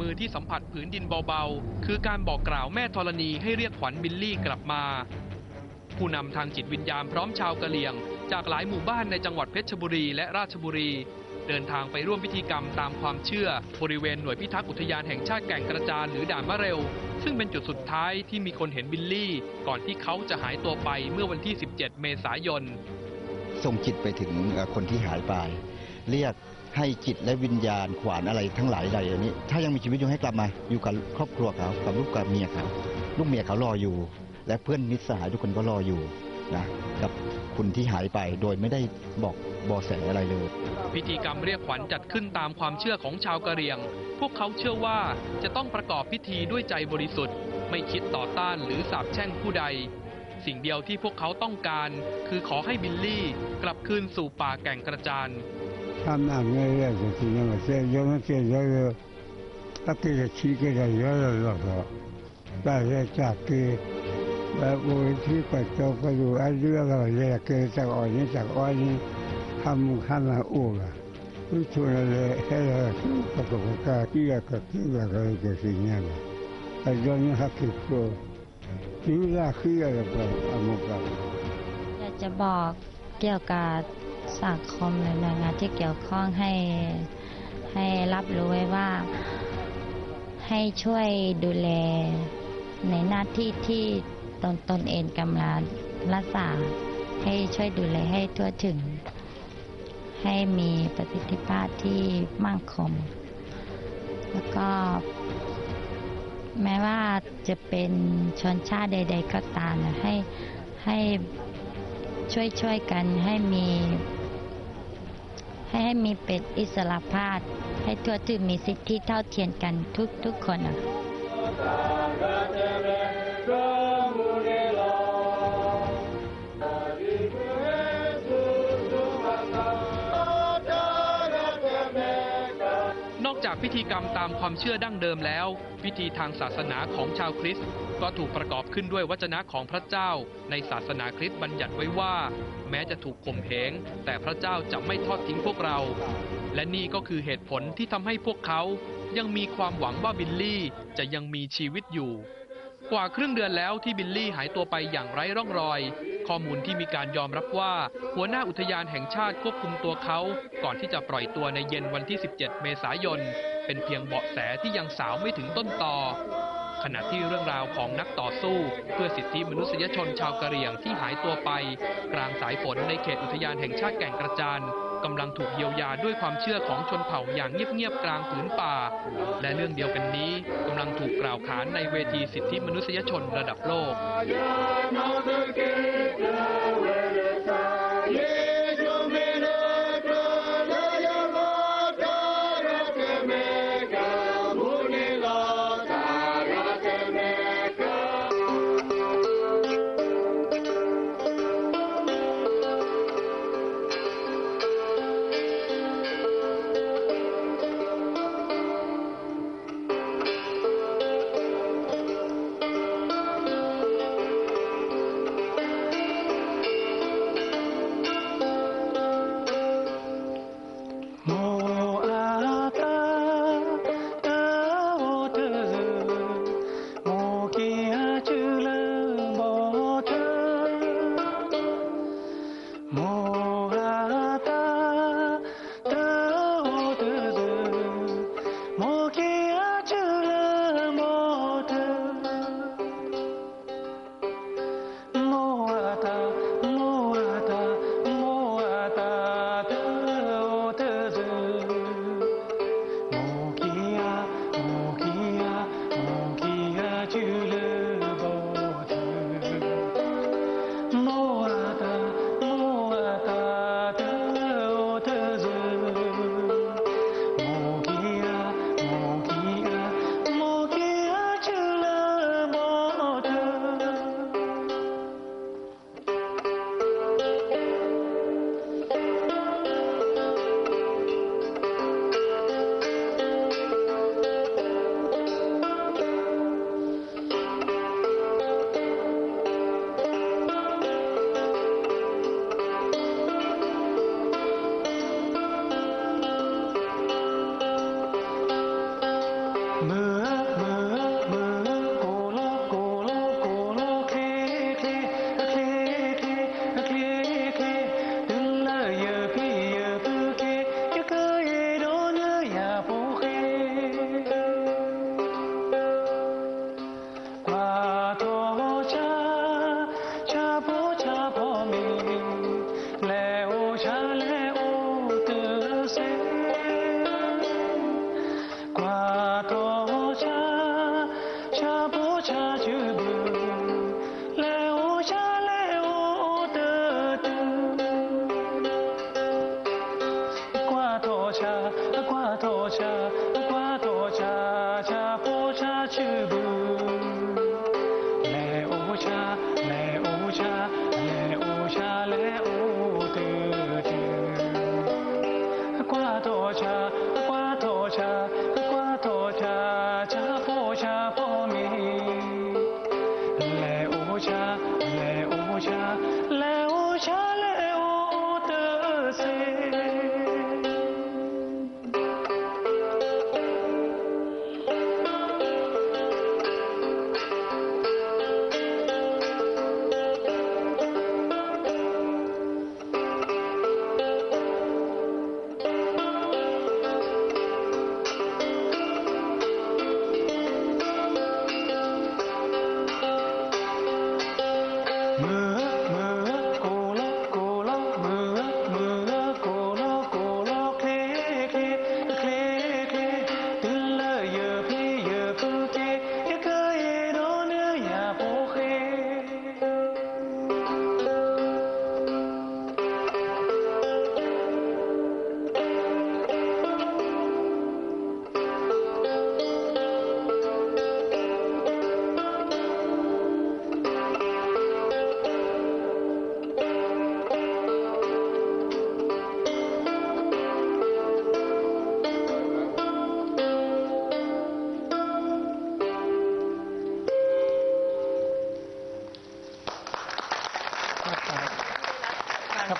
มือที่สัมผัสผืนดินเบาๆ คือการบอกกล่าวแม่ธรณีให้เรียกขวัญบิลลี่กลับมา ผู้นำทางจิตวิญญาณพร้อมชาวกะเหรี่ยง จากหลายหมู่บ้านในจังหวัดเพชรบุรีและราชบุรี เดินทางไปร่วมพิธีกรรมตามความเชื่อ บริเวณหน่วยพิทักษ์อุทยานแห่งชาติแก่งกระจานหรือด่านมะเร็ว ซึ่งเป็นจุดสุดท้ายที่มีคนเห็นบิลลี่ ก่อนที่เขาจะหายตัวไปเมื่อวันที่ 17 เมษายนส่งจิตไปถึงคนที่หายไป เรียก ให้จิตและวิญญาณขวานอะไรทั้งหลายใดอันนี้ ถ้ายังมีชีวิตอยู่ให้กลับมา อยู่กับครอบครัวเขากับลูกกับเมียเขาลูกเมียเขารออยู่ และเพื่อนมิตรสหายทุกคนก็รออยู่นะกับคุณที่หายไปโดยไม่ได้บอกบอแสอะไรเลย พิธีกรรมเรียกขวัญจัดขึ้นตามความเชื่อของชาวกะเหรี่ยง พวกเขาเชื่อว่าจะต้องประกอบพิธีด้วยใจบริสุทธิ์ ไม่คิดต่อต้านหรือสาปแช่งผู้ใด สิ่งเดียวที่พวกเขาต้องการ คือขอให้บิลลี่ กลับคืนสู่ป่าแก่งกระจาน 他们那些人是那个，现在现在是，特别是七个人越来越多，大家加给，我七块钞票就二两了，两斤三两三斤，他们很难捂的。我从那个河南去过，去过几个地方，都是那样的。还有那些土，土拉起来的，很麻烦。要讲，要讲。 สังคมหรือหน่วยงานที่เกี่ยวข้องให้ให้รับรู้ไว้ว่าให้ช่วยดูแลในหน้าที่ที่ตนตนเองกำลังรักษาให้ช่วยดูแลให้ทั่วถึง ให้มีประสิทธิภาพที่มั่นคงแล้วก็ แม้ว่าจะเป็นชนชาติใด ๆ ก็ตามให้ให้ช่วยช่วยกันให้มี ให้ให้มีเป็นอิสระภาพ ให้ทั่วถึงมีสิทธิเท่าเทียมกันทุกทุกคนอะ รมตามความเชื่อดั้งเดิมแล้ว พิธีทางศาสนาของชาวคริสต์ก็ถูกประกอบขึ้นด้วยวจนะของพระเจ้า ในศาสนาคริสต์บัญญัติไว้ว่า แม้จะถูกข่มเหงแต่พระเจ้าจะไม่ทอดทิ้งพวกเรา และนี่ก็คือเหตุผลที่ทำให้พวกเขายังมีความหวังว่าบิลลี่จะยังมีชีวิตอยู่ กว่าครึ่งเดือนแล้วที่บิลลี่หายตัวไปอย่างไร้ร่องรอย ข้อมูลที่มีการยอมรับว่า หัวหน้าอุทยานแห่งชาติควบคุมตัวเขา ก่อนที่จะปล่อยตัวในเย็นวันที่ 17 เมษายน เป็นเพียงเบาะแสที่ยังสาวไม่ถึงต้นตอขณะที่เรื่องราวของนักต่อสู้ เพื่อสิทธิมนุษยชนชาวกะเหรี่ยงที่หายตัวไป กลางสายฝนในเขตอุทยานแห่งชาติแก่งกระจานกำลังถูกเยียวยาด้วยความเชื่อของชนเผ่าอย่างเงียบๆกลางผืนป่า และเรื่องเดียวกันนี้กำลังถูกกล่าวขานในเวทีสิทธิมนุษยชนระดับโลก ช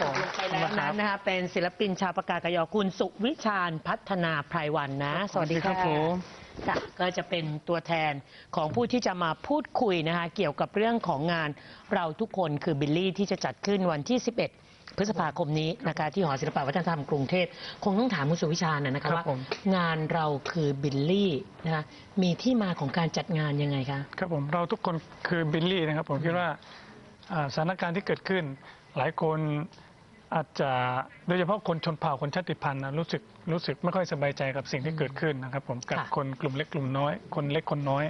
ผมไปแล้วนั้นนะคะเป็นศิลปินชาวปากกากยอคุณสุวิชาญพัฒนาไพรวันนะ สวัสดีครัค่ะบผมค่ะก็จะเป็นตัวแทนของผู้ที่จะมาพูดคุยนะคะเกี่ยวกับเรื่องของงานเราทุกคนคือบิลลี่ที่จะจัดขึ้นวันที่ 11 พฤษภาคมนี้นะคะที่หอศิลปวัฒนธรรมกรุงเทพคงต้องถามคุณสุวิชาญนะนะครัคะบว่าผมงานเราคือบิลลี่นะคะมีที่มาของการจัดงานยังไงคะครับผมเราทุกคนคือบิลลี่นะครับผมคิดว่าอ่าสถานการณ์ที่เกิดขึ้นหลายคน อาจจะโดยเฉพาะคนชนเผ่าคนชาติพันธุ์นะรู้สึกรู้สึกไม่ค่อยสบายใจกับสิ่งที่เกิดขึ้นนะครับ ผมกับค่ะคนกลุ่มเล็กกลุ่มน้อย คนเล็กคนน้อย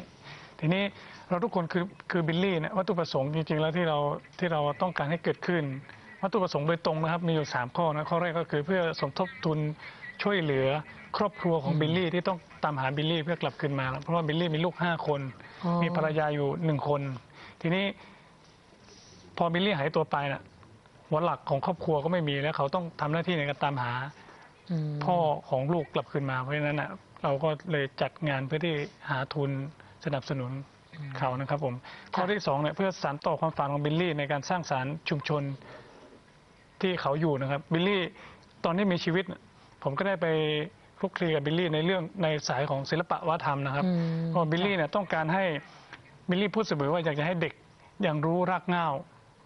ทีนี้เราทุกคนคือคือบิลลี่นะวัตถุประสงค์จริงๆแล้วที่เราที่เราต้องการให้เกิดขึ้น วัตถุประสงค์โดยตรงนะครับ มีอยู่ 3 ข้อนะข้อแรกก็คือเพื่อสมทบทุนช่วยเหลือครอบครัวของบิลลี่ที่ต้องตามหาบิลลี่เพื่อกลับคืนมา เพราะว่าบิลลี่มีลูก5คนอ๋อมีภรรยาอยู่หนึ่งคน ทีนี้พอบิลลี่หายตัวไปน่ะ หัวหลักของครอบครัวก็ไม่มีแล้ว เขาต้องทำหน้าที่ในการตามหามพ่อของลูกกลับคืนมาเพราะฉะนั้นน่ะเราก็เลยจัดงานเพื่อที่หาทุนสนับสนุนเขานะครับผมข้อที่สองเนี่ยเพื่อสานต่อความฝันของบิลลี่ในการสร้างสารรค์ชุมชนที่เขาอยู่นะครับบิลลี่ตอนที่มีชีวิตน่ะผมก็ได้ไปคลุกคลีกับบิลลี่ในเรื่องในสายของศิลปะวัฒนธรรมนะครับอืมเพราะบิลลี่เนี่ยต้องการให้บิลลี่พูดเสมอว่าอยากจะให้เด็กยังรู้รากเหง้า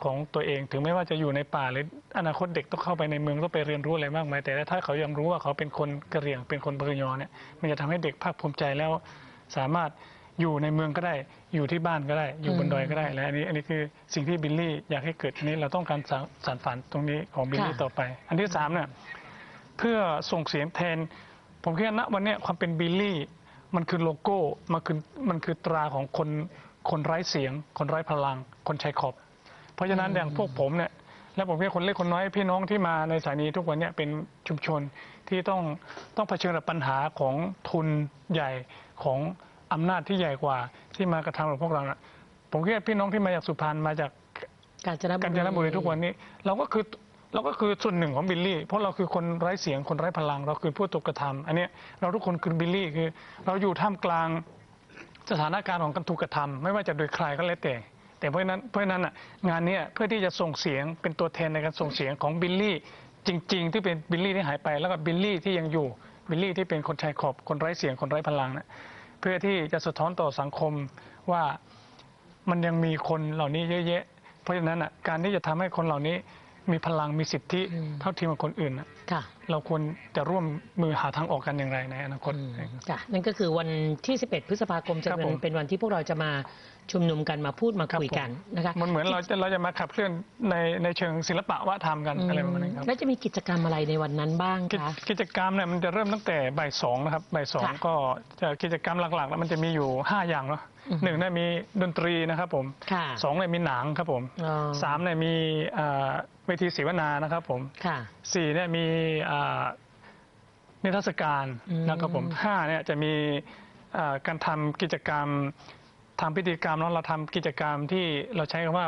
ของตัวเอง ถึงแม้ว่าจะอยู่ในป่าหรืออนาคตเด็กต้องเข้าไปในเมืองต้องไปเรียนรู้อะไรมากมาย แต่ถ้าเขายังรู้ว่าเขาเป็นคนกะเหรี่ยงเป็นคนปะกยอเนี่ยมันจะทำให้เด็กภาคภูมิใจแล้วสามารถอยู่ในเมืองก็ได้ อยู่ที่บ้านก็ได้ อยู่บนดอยก็ได้ และอันนี้อันนี้คือสิ่งที่บิลลี่อยากให้เกิดอันนี้เราต้องการสานสานฝันตรงนี้ของบิลลี่ค่ะต่อไป อันที่สามเนี่ยเพื่อส่งเสียงแทน ผมคิดว่าณวันเนี้ยความเป็นบิลลี่ มันคือโลโก้ มันคือมันคือตราของคนคนไร้เสียง คนไร้พลัง คนชายขอบ เพราะฉะนั้นอย่างพวกผมเนี่ยและผมคิดว่าคนเล็กคนน้อยพี่น้องที่มาในสถานีทุกวันเนี่ยเป็นชุมชนที่ต้องต้องเผชิญกับปัญหาของทุนใหญ่ของอำนาจที่ใหญ่กว่าที่มากระทำกับพวกเรานะผมคิดว่าพี่น้องที่มาจากสุพรรณมาจากกาญจนบุรีกาญจนบุรีทุกวันนี้ เราก็คือเราก็คือส่วนหนึ่งของบิลลี่ เพราะเราคือคนไร้เสียงคนไร้พลัง เราคือผู้ถูกกระทำอันเนี้ยเราทุกคนคือบิลลี่คือ เราอยู่ท่ามกลางสถานการณ์ของการถูกกระทำไม่ว่าจะโดยใครก็แล้วแต่ แต่เพราะฉะนั้นเพราะฉะนั้นอะงานเนี้ยเพื่อที่จะส่งเสียงเป็นตัวแทนในการส่งเสียงของบิลลี่จริง ๆ ที่เป็นบิลลี่ที่หายไปแล้วก็บิลลี่ที่ยังอยู่บิลลี่ที่เป็นคนชายขอบคนไร้เสียงคนไร้พลังนะเพื่อที่จะสะท้อนต่อสังคมว่ามันยังมีคนเหล่านี้เยอะแยะ เพราะฉะนั้นอะการที่จะทำให้คนเหล่านี้ มีพลังมีสิทธิอืมเท่าเทียมกับคนอื่นน่ะค่ะเราควรจะร่วมมือหาทางออกกันอย่างไรในอนาคตอืมค่ะนั่นก็คือวันที่ 11 พฤษภาคมจะครับเป็นผมเป็นวันที่พวกเราจะมาชุมนุมกันมาพูดมาคุยกันนะคะมันเหมือนเราจะเราจะมาขับเคลื่อนในในเชิงศิลปะวัฒนธรรมกันอะไรประมาณนั้นครับแล้วจะมีกิจกรรมอะไรในวันนั้นบ้างกิจคะกิจกรรมเนี่ยมันจะเริ่มตั้งแต่บ่ายสองนะครับบ่ายสองค่ะก็จะกิจกรรมหลักๆ แล้วมันจะมีอยู่ 5 อย่างเนาะอือฮึหนึ่งเนี่ยมีดนตรีนะครับผมค่ะสองเนี่ยมีหนังครับผมอ๋อสามเนี่ยมีอ่า เวทีเสวนานะครับผมค่ะ สี่เนี่ยมีอ่านิทรรศการอืมนะครับผมห้าเนี่ยจะมีอ่าการทำกิจกรรมทำพิธีกรรมแล้วเราทำกิจกรรมที่เราใช้คำว่า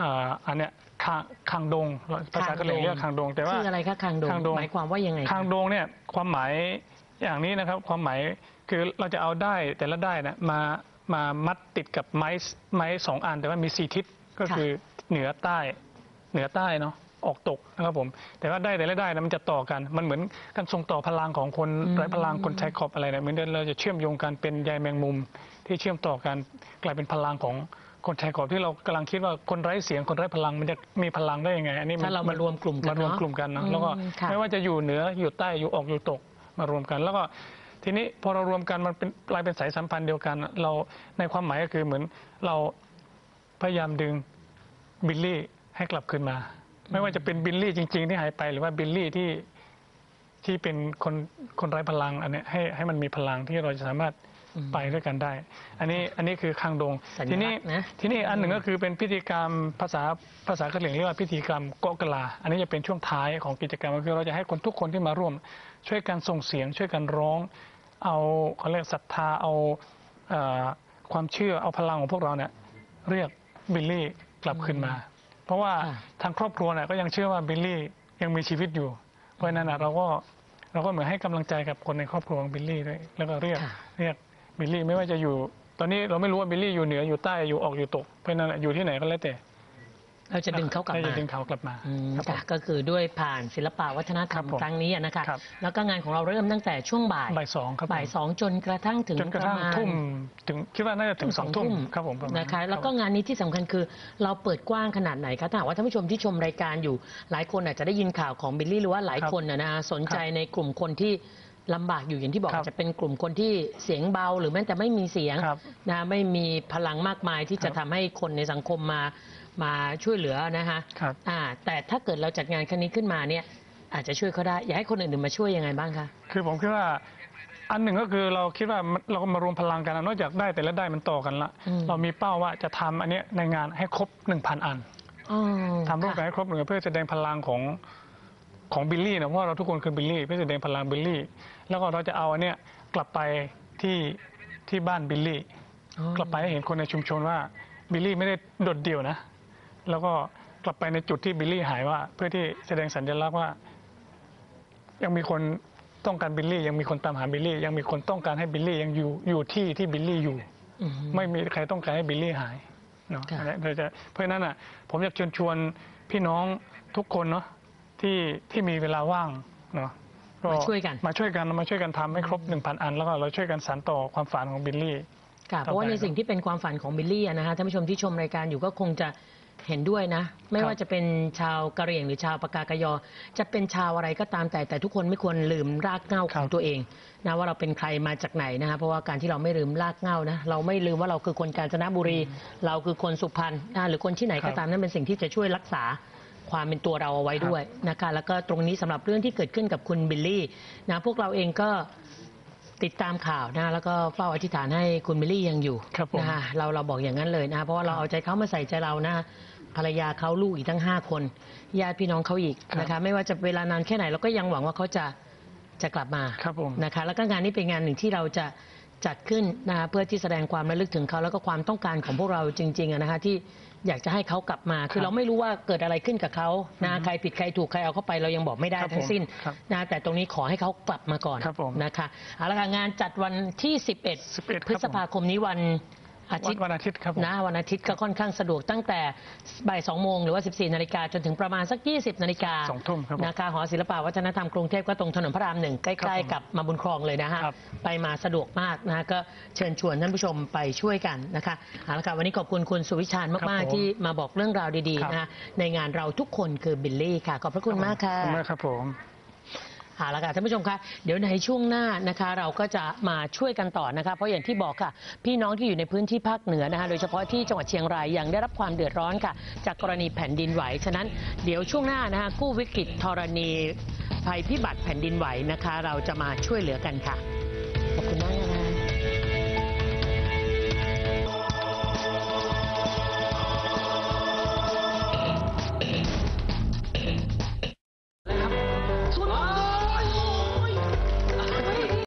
อ่าอันเนี้ยคางคางดงภาษากะเหรี่ยงเรียกคางดง แต่ว่าคืออะไรคะคางดงคางดง หมายความว่ายังไงคะ คางดงเนี่ยความหมายอย่างนี้นะครับ ความหมายคือเราจะเอาได้แต่ละได้นะมามามัดติดกับไม้ไม้สองอัน แต่ว่ามีสี่ทิศก็คือเหนือใต้ เหนือใต้เนาะออกตกนะครับผม แต่ว่าได้แต่ละได้นะมันจะต่อกัน มันเหมือนการส่งต่อพลังของคนไร้พลังคนใช้ขอบอะไรเนี่ยเหมือนเดิมเราจะเชื่อมโยงกันเป็นใยแมงมุม ที่เชื่อมต่อกันกลายเป็นพลังของคนใช้ขอบที่เรากำลังคิดว่าคนไร้เสียงคนไร้พลังมันจะมีพลังได้ยังไง อันนี้นถ้าเรามารวมกลุ่มกันมารวมเนอะกลุ่มกันนะอืมแล้วก็ค่ะไม่ว่าจะอยู่เหนืออยู่ใต้อยู่ออกอยู่ตกมารวมกัน แล้วก็ทีนี้พอเรารวมกันมันเป็นกลายเป็นสายสัมพันธ์เดียวกัน เราในความหมายก็คือเหมือนเราพยายามดึงบิลลี่ ให้กลับคืนมา ไม่ว่าจะเป็นบิลลี่จริง ๆ ที่หายไปหรือว่าบิลลี่ที่ที่เป็นคนคนไร้พลังอันเนี้ยให้ให้มันมีพลังที่เราจะสามารถอืมไปด้วยกันได้ อันนี้อันนี้คือคางดงสัญทีลันี้กษณ์นะทีนี้อันหนึ่งก็คือเป็นพิธีกรรมภาษาภาษากะเหรี่ยงเรียกว่าพิธีกรรมเกาะกะลา อันนี้จะเป็นช่วงท้ายของกิจกรรมก็คือเราจะให้คนทุกคนที่มาร่วม ช่วยกันส่งเสียง ช่วยกันร้อง เอาเขาเรียกศรัทธาเอาเอ่อความเชื่อเอาพลังของพวกเราเนี่ยเรียกบิลลี่กลับคืนมา เพราะว่าค่ะทางครอบครัวเนี่ยก็ยังเชื่อว่าบิลลี่ยังมีชีวิตอยู่ เพราะฉะนั้นน่ะเราก็เราก็เหมือนให้กำลังใจกับคนในครอบครัวของบิลลี่ด้วยแล้วก็เรียกค่ะ เรียกบิลลี่ไม่ว่าจะอยู่ ตอนนี้เราไม่รู้ว่าบิลลี่อยู่เหนืออยู่ใต้อยู่ออกอยู่ตกเพราะฉะนั้นน่ะอยู่ที่ไหนก็แล้วแต่ เราจะดึงเขากลับรมาจะดึงเขากลับมาอืมครับผมค่ะก็คือด้วยผ่านศิลปะวัฒนธรรมครับผมครั้งนี้อะนะคะครับแล้วก็งานของเราเริ่มตั้งแต่ช่วงบ่ายบ่ายสองครับผมบ่ายสองจนกระทั่งถึงจนกระทั่งปมาณทุ่มถึงคิดว่าน่าจะถึงสองทุ่มครับผมประมาณนะคะรับแล้วก็งานนี้ที่สำคัญคือเราเปิดกว้างขนาดไหนคะถ้าหากว่าท่านผู้ชมที่ชมรายการอยู่ หลายคนอาจจะได้ยินข่าวของบิลลี่หรือว่าหลายครับคนนะนะสนใจครับในกลุ่มคนที่ลำบากอยู่อย่างที่บอกครับอาจจะเป็นกลุ่มคนที่เสียงเบา หรือแม้แต่ไม่มีเสียงครับนะไม่มีพลังมากมายที่จะครับทำให้คนในสังคมมา มาช่วยเหลือนะคะครับอ่าแต่ถ้าเกิดเราจัดงานครั้งนี้ขึ้นมาเนี่ยอาจจะช่วยเขาได้ อยากให้คนอื่นๆมาช่วยยังไงบ้างคะคือผมคิดว่าอันหนึ่งก็คือเราคิดว่ามันเราก็มารวมพลังกันนะนอกจากได้แต่ละได้มันต่อกันละอืมเรามีเป้าว่าจะทำอันเนี้ยในงานให้ครบ 1,000 อันอ๋อทำร่วมกันค่ะให้ครบหนึ่งเพื่อแสดงพลังของของบิลลี่นะเพราะว่าเราทุกคนคือบิลลี่เพื่อแสดงพลังบิลลี่ แล้วก็เราจะเอาอันเนี้ยกลับไปที่ที่บ้านบิลลี่ อ๋อกลับไปให้เห็นคนในชุมชนว่าบิลลี่ไม่ได้โดดเดี่ยวนะ แล้วก็กลับไปในจุดที่บิลลี่หายว่า เพื่อที่แสดงสัญลักษณ์ว่า ยังมีคนต้องการบิลลี่ ยังมีคนตามหาบิลลี่ ยังมีคนต้องการให้บิลลี่ยังอยู่อยู่ที่ที่บิลลี่อยู่อืมไม่มีใครต้องการให้บิลลี่หายเนาะค่ะอันนี้เราจะเพราะฉะนั้นอะ ผมอยากเชิญชวนพี่น้องทุกคนเนาะที่ที่มีเวลาว่างเนาะมาช่วยกันมาช่วยกันมาช่วยกันทำให้ครบ 1,000 อัน แล้วก็เราช่วยกันสานต่อความฝันของบิลลี่ค่ะเพราะว่าในสิ่งที่เป็นความฝันของบิลลี่อะนะฮะท่านผู้ชมที่ชมรายการอยู่ก็คงจะ เห็นด้วยนะ ไม่ครับว่าจะเป็นชาวกะเหรี่ยงหรือชาวปากากยอ จะเป็นชาวอะไรก็ตามแต่แต่ทุกคนไม่ควรลืมรากเหง้าของตัวเองนะว่าเราเป็นใครมาจากไหนนะฮะเพราะว่าการที่เราไม่ลืมรากเหง้านะเราไม่ลืมว่าเราคือคนกาญจนบุรี เราคือคนสุพรรณนะหรือคนที่ไหนครัก็บตามนั่นเป็นสิ่งที่จะช่วยรักษาความเป็นตัวเราเอาไว้ด้วยนะคะแล้วก็ตรงนี้สำหรับเรื่องที่เกิดขึ้นกับคุณบิลลี่นะพวกเราเองก็ ติดตามข่าวนะแล้วก็เฝ้าอธิษฐานให้คุณมิลลี่ยังอยู่ครับผมนะฮะเราเราบอกอย่างนั้นเลยนะเพราะว่าเราเอาใจเขามาใส่ใจเรานะภรรยาเขาลูกอีกทั้งห้าคนญาติพี่น้องเขาอีกครับนะคะไม่ว่าจะเวลานานแค่ไหนเราก็ยังหวังว่าเขาจะจะกลับมาครับผมนะคะแล้วก็งานนี้เป็นงานหนึ่งที่เราจะจัดขึ้นนะคะเพื่อที่แสดงความระลึกถึงเขาแล้วก็ความต้องการของพวกเราจริงๆอะนะคะที่ อยากจะให้เขากลับมา คือเราไม่รู้ว่าเกิดอะไรขึ้นกับเขานะใครผิดใครถูกใครเอาเข้าไปเรายังบอกไม่ได้ครับผมทั้งสิ้นครับนะแต่ตรงนี้ขอให้เขากลับมาก่อนครับผมนะคะเอาละค่ะงานจัดวันที่ 11 11พฤษภาคมนี้วัน อาวัทินตย์วันอาทิตย์ครับผมนะวันอาทิตย์ก็ค่อนข้างสะดวกตั้งแต่บ่าย2โมงหรือว่า 14 นาฬิกาจนถึงประมาณสัก 20 นาฬิกาสองทุ่มครับผมนะคะหอศิลปะวัฒนธรรมกรุงเทพก็ตรงถนนพระรามหนึ่งใกครัล้บผมๆกับมาบุญครองเลยนะฮะครับไปมาสะดวกมากนะฮะก็เชิญชวนท่านผู้ชมไปช่วยกันนะคะเอาละค่ะวันนี้ขอบคุณคุณสุวิชาญครัมากบผมๆที่มาบอกเรื่องราวดีครับๆนะคะในงานเราทุกคนคือบิลลี่ค่ะขอบพระคุณมากค่ะขอบคุณมากครับผม เอาละค่ะท่านผู้ชมคะเดี๋ยวในช่วงหน้านะคะ เราก็จะมาช่วยกันต่อนะคะ เพราะอย่างที่บอกค่ะ พี่น้องที่อยู่ในพื้นที่ภาคเหนือนะคะ โดยเฉพาะที่จังหวัดเชียงรายยังได้รับความเดือดร้อนค่ะ จากกรณีแผ่นดินไหวฉะนั้นเดี๋ยวช่วงหน้านะคะกู้วิกฤตธรณีภัยพิบัติแผ่นดินไหวนะคะ เราจะมาช่วยเหลือกันค่ะ